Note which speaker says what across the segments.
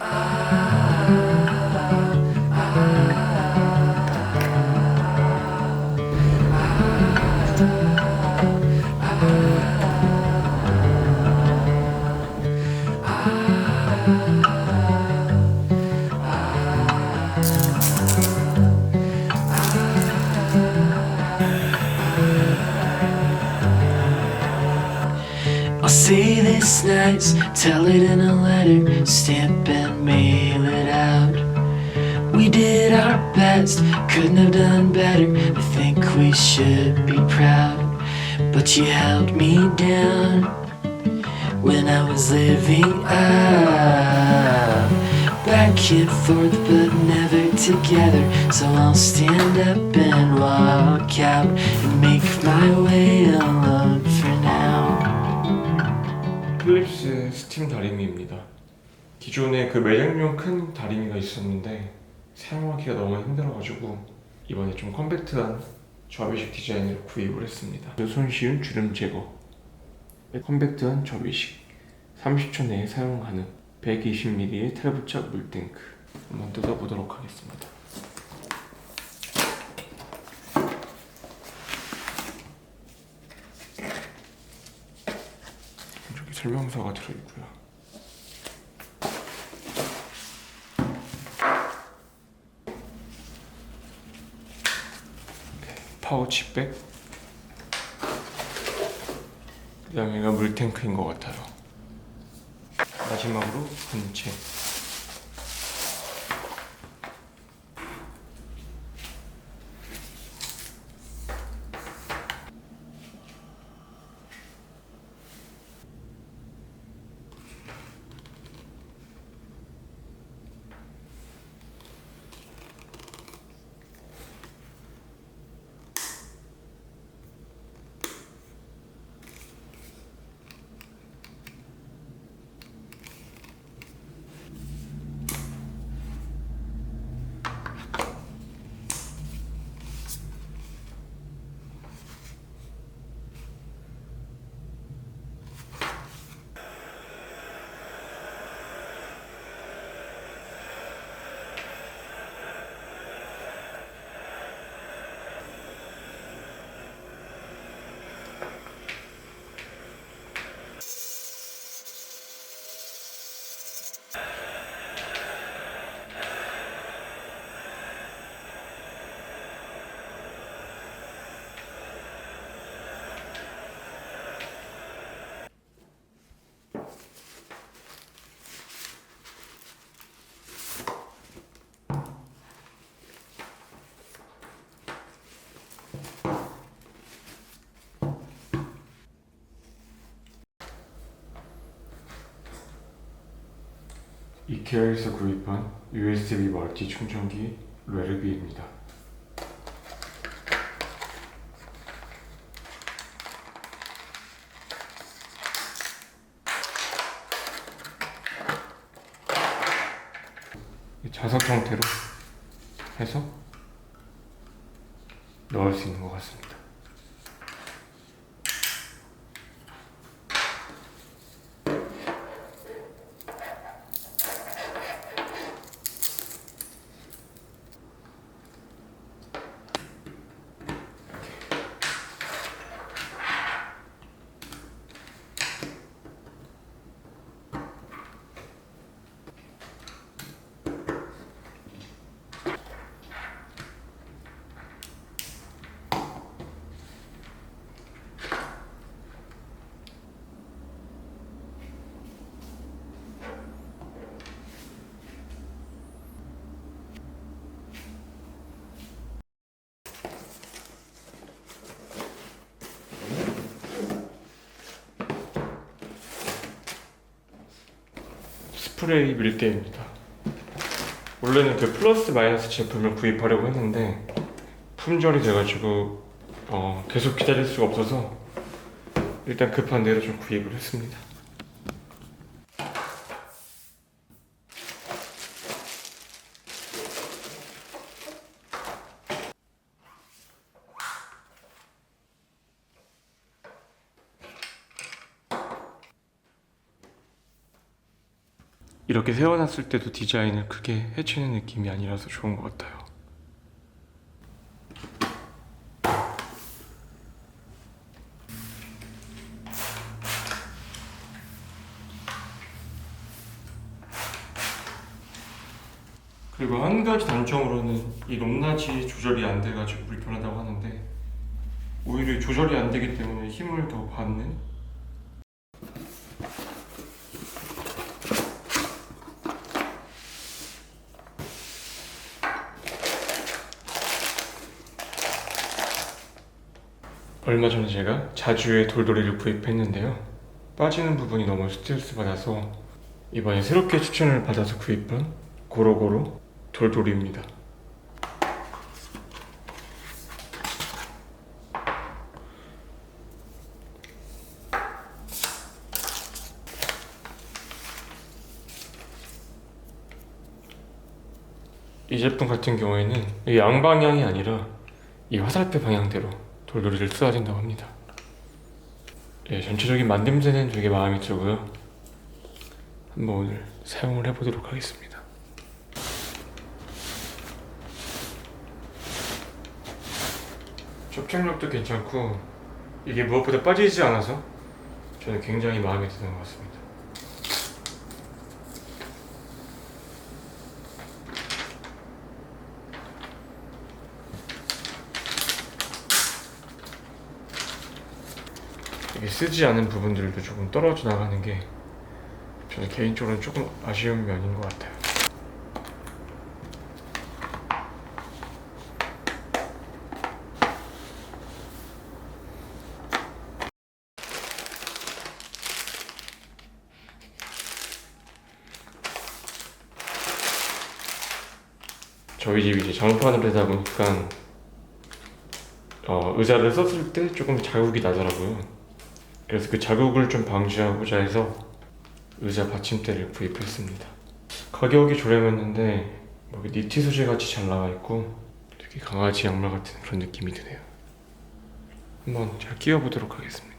Speaker 1: Uh... tell it in a letter, stamp and mail it out. We did our best, couldn't have done better. I think we should be proud. But you held me down when I was living up. Back and forth, but never together. So I'll stand up and walk out and make my way alone.
Speaker 2: 필립스 스팀 다리미입니다. 기존에 그 매장용 큰 다리미가 있었는데 사용하기가 너무 힘들어가지고 이번에 좀 컴팩트한 접이식 디자인을 구입을 했습니다. 손쉬운 주름 제거, 컴팩트한 접이식, 30초 내에 사용 가능, 120ml의 탈부착 물탱크 한번 뜯어보도록 하겠습니다. 설명서가 들어있고요. 네, 파우치백. 그 다음에 얘가 물탱크인 것 같아요. 마지막으로 분체. 이케아에서 구입한 USB 멀티 충전기 레르비입니다. 이 자석 형태로 해서 넣을 수 있는 것 같습니다. 스프레이 밀대입니다. 원래는 그 플러스 마이너스 제품을 구입하려고 했는데 품절이 돼가지고 어, 계속 기다릴 수가 없어서 일단 급한 대로 좀 구입을 했습니다. 이렇게 세워놨을 때도 디자인을 크게 해치는 느낌이 아니라서 좋은 것 같아요. 그리고 한 가지 단점으로는 이 높낮이 조절이 안 돼가지고 불편하다고 하는데 오히려 조절이 안 되기 때문에 힘을 더 받는 얼마 전에 제가 자주의 돌돌이를 구입했는데요. 빠지는 부분이 너무 스트레스 받아서 이번에 새롭게 추천을 받아서 구입한 고로고로 돌돌이입니다. 이 제품 같은 경우에는 이 양방향이 아니라 이 화살표 방향대로 돌돌이를 쏘아야 된다고 합니다. 예, 전체적인 만듦새는 되게 마음에 들고요. 한번 오늘 사용을 해보도록 하겠습니다. 접착력도 괜찮고 이게 무엇보다 빠지지 않아서 저는 굉장히 마음에 드는 것 같습니다. 이게 쓰지 않은 부분들도 조금 떨어져 나가는 게 저는 개인적으로는 조금 아쉬운 면인 것 같아요. 저희 집이 이제 장판을 하다 보니까 어, 의자를 썼을 때 조금 자국이 나더라고요. 그래서 그 자국을 좀 방지하고자 해서 의자 받침대를 구입했습니다. 가격이 저렴했는데 뭐 니트 소재 같이 잘 나와 있고 되게 강아지 양말 같은 그런 느낌이 드네요. 한번 잘 끼워보도록 하겠습니다.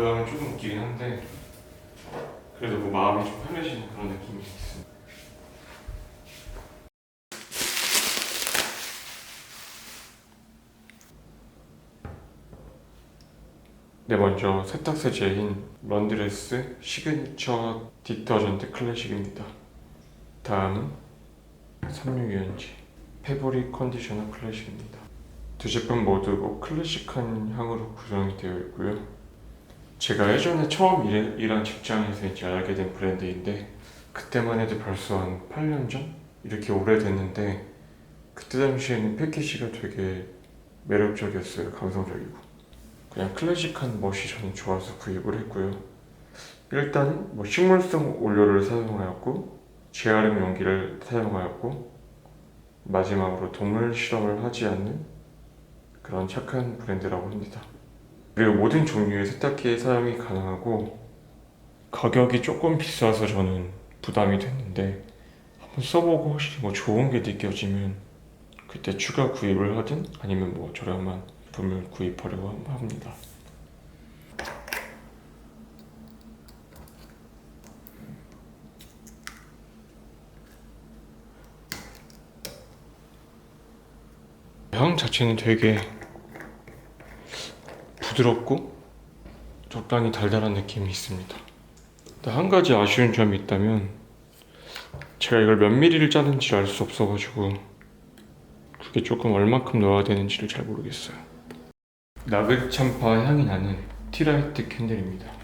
Speaker 2: 모양은 조금 웃기긴 한데 그래도 뭐 마음이 좀 편해지는 그런 느낌이 있습니다. 네 먼저 세탁세 제인 런드레스 시그니처 디터전트 클래식입니다. 다음은 섬유 유연제 페브릭 컨디셔너 클래식입니다. 두 제품 모두 뭐 클래식한 향으로 구성이 되어 있고요. 제가 예전에 처음 일, 일한 직장에서 이제 알게 된 브랜드인데 그때만 해도 벌써 한 8년 전? 이렇게 오래됐는데 그때 당시에는 패키지가 되게 매력적이었어요 감성적이고. 그냥 클래식한 멋이 저는 좋아서 구입을 했고요. 일단 뭐 식물성 원료를 사용하였고 재활용 용기를 사용하였고 마지막으로 동물 실험을 하지 않는 그런 착한 브랜드라고 합니다 그리고 모든 종류의 세탁기에 사용이 가능하고 가격이 조금 비싸서 저는 부담이 됐는데 한번 써보고 혹시 뭐 좋은 게 느껴지면 그때 추가 구입을 하든 아니면 뭐 저렴한 제품을 구입하려고 합니다. 향 자체는 되게 부드럽고 적당히 달달한 느낌이 있습니다. 한 가지 아쉬운 점이 있다면 제가 이걸 몇 미리를 짜는지 알 수 없어가지고 그게 조금 얼만큼 넣어야 되는지를 잘 모르겠어요. 나그참파 향이 나는 티라이트 캔들입니다.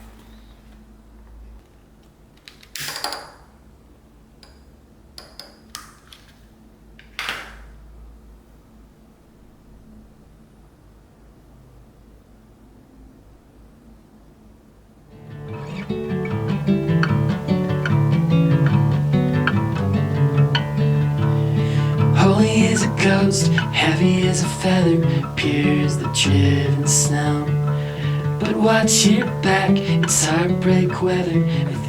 Speaker 1: Coast, heavy as a feather, as the driven snow. But watch your back, it's heartbreak weather.